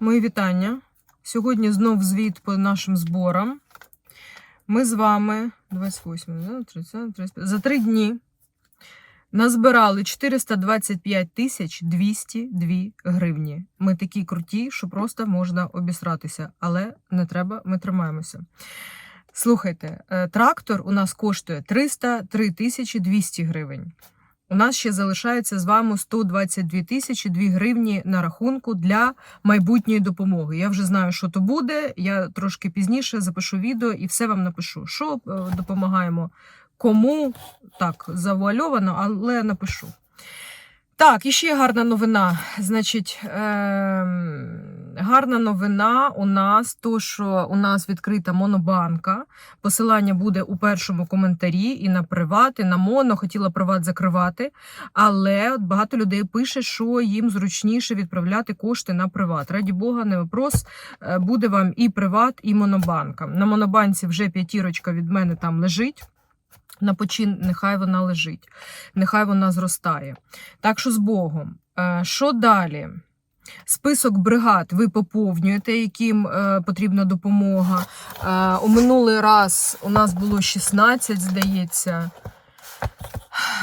Мої вітання. Сьогодні знов звіт по нашим зборам. Ми з вами 28, да, 30, 35, за три дні назбирали 425 тисяч 202 гривні. Ми такі круті, що просто можна обісратися, але не треба, ми тримаємося. Слухайте, е, трактор у нас коштує 303 тисячі 200 гривень. У нас ще залишається з вами 122 тисячі 2 гривні на рахунку для майбутньої допомоги. Я вже знаю, що то буде. Я трошки пізніше запишу відео і все вам напишу. Що е, допомагаємо, кому так завуальовано, але напишу. Так, і ще гарна новина. Значить, е, гарна новина у нас, то, що у нас відкрита монобанка. Посилання буде у першому коментарі і на приват, і на моно. Хотіла приват закривати, але от багато людей пише, що їм зручніше відправляти кошти на приват. Раді Бога, не вопрос. Е, Буде вам і приват, і монобанка. На монобанці вже п'ятірочка від мене там лежить. На почин, нехай вона лежить, нехай вона зростає. Так що з Богом. Е, Що далі? Список бригад ви поповнюєте, яким е, потрібна допомога. Е, у минулий раз у нас було 16, здається,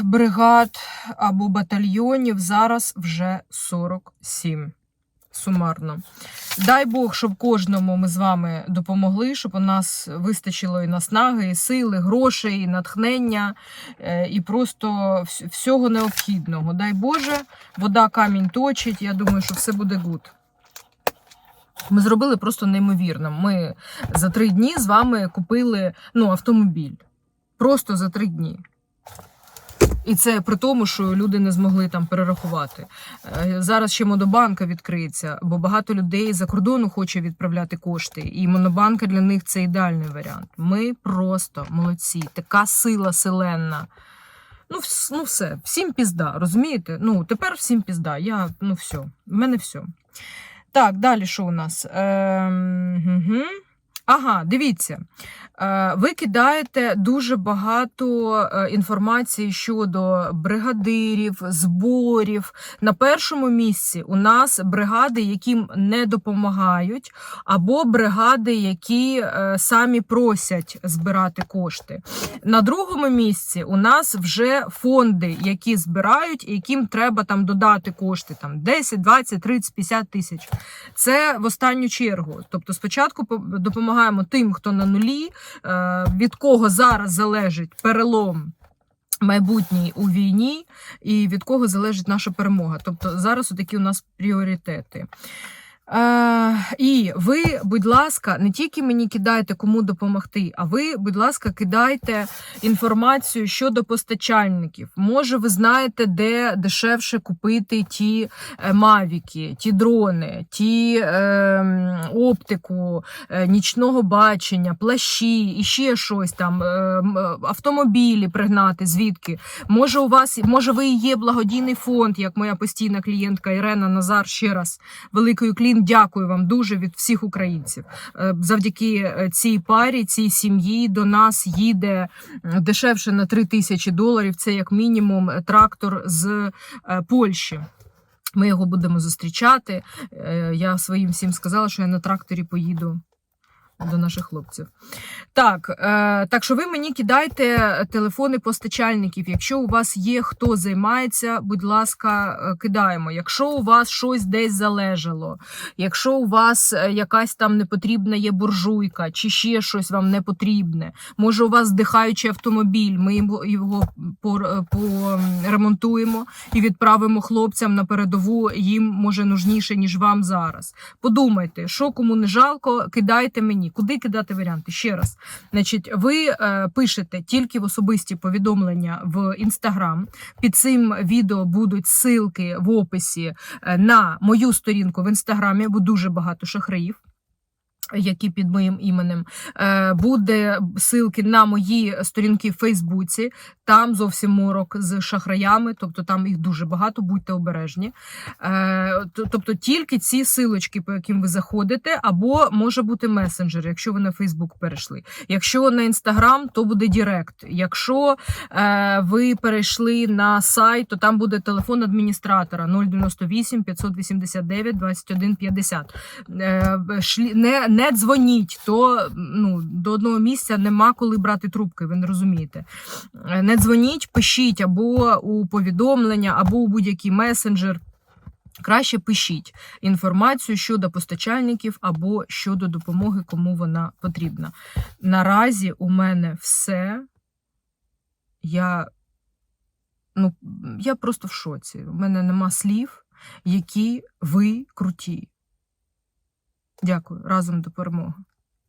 бригад або батальйонів. Зараз вже 47 сумарно. Дай Бог, щоб кожному ми з вами допомогли, щоб у нас вистачило і наснаги, і сили, грошей, і натхнення, е, і просто всього необхідного. Дай Боже, вода камінь точить. Я думаю, що все буде гуд. Ми зробили просто неймовірно. Ми за три дні з вами купили ну, автомобіль. Просто за три дні. І це при тому, що люди не змогли там перерахувати. Е, Зараз ще Монобанка відкриється, бо багато людей за кордону хоче відправляти кошти, і Монобанка для них це ідеальний варіант. Ми просто молодці, така сила селенна. Ну, ну все, всім пізда, розумієте? Ну, тепер всім пізда. Я, ну все, в мене все. Так, далі що у нас? Ем, угу. Ага, дивіться. Е, Ви кидаєте дуже багато е, інформації щодо бригадирів, зборів. На першому місці у нас бригади, яким не допомагають, або бригади, які е, самі просять збирати кошти. На другому місці у нас вже фонди, які збирають, і яким треба там додати кошти там 10, 20, 30, 50 тисяч. Це в останню чергу. Тобто, спочатку допомагаємо тим, хто на нулі, від кого зараз залежить перелом. Майбутній у війні, і від кого залежить наша перемога. Тобто зараз такі у нас пріоритети. І ви, будь ласка, не тільки мені кидайте, кому допомогти, а ви, будь ласка, кидайте інформацію щодо постачальників. Може, ви знаєте, де дешевше купити ті е, мавіки, ті дрони, ті е, оптику, е, нічного бачення, плащі і ще щось там, е, автомобілі пригнати. Звідки? Може, у вас може, ви і є благодійний фонд, як моя постійна клієнтка Ірена Назар. Ще раз великою клін. Дякую вам дуже від всіх українців. Е, Завдяки е, цій парі, цій сім'ї до нас їде дешевше на 3 тисячі доларів. Це як мінімум е, трактор з е, Польщі. Ми його будемо зустрічати. Е, Я своїм всім сказала, що я на тракторі поїду до наших хлопців. Так, е, так що ви мені кидайте телефони постачальників. Якщо у вас є хто займається, будь ласка, е, кидаємо. Якщо у вас щось десь залежало, якщо у вас е, якась там непотрібна є буржуйка, чи ще щось вам не потрібне, може у вас здихаючий автомобіль, ми його- поремонтуємо і відправимо хлопцям на передову. Їм може нужніше, ніж вам зараз. Подумайте, що кому не жалко, кидайте мені. Куди кидати варіанти? Ще раз. Значить, ви е, пишете тільки в особисті повідомлення в інстаграм. Під цим відео будуть ссылки в описі е, на мою сторінку в інстаграмі, бо дуже багато шахраїв. Які під моїм іменем, Е, буде ссылки на мої сторінки в Фейсбуці. Там зовсім морок з шахраями, тобто там їх дуже багато, будьте обережні. Е, Тобто тільки ці силочки, по яким ви заходите, або може бути месенджер, якщо ви на Фейсбук перейшли. Якщо на Інстаграм, то буде Дірект. Якщо е, ви перейшли на сайт, то там буде телефон адміністратора 098 589 21 50. Е, шлі- не, не дзвоніть, то ну, до одного місця нема коли брати трубки, ви не розумієте. Е, Не дзвоніть, пишіть або у повідомлення, або у будь-який месенджер. Краще пишіть інформацію щодо постачальників або щодо допомоги, кому вона потрібна. Наразі у мене все. Я, ну, я просто в шоці. У мене нема слів, які ви круті. Дякую. Разом до перемоги.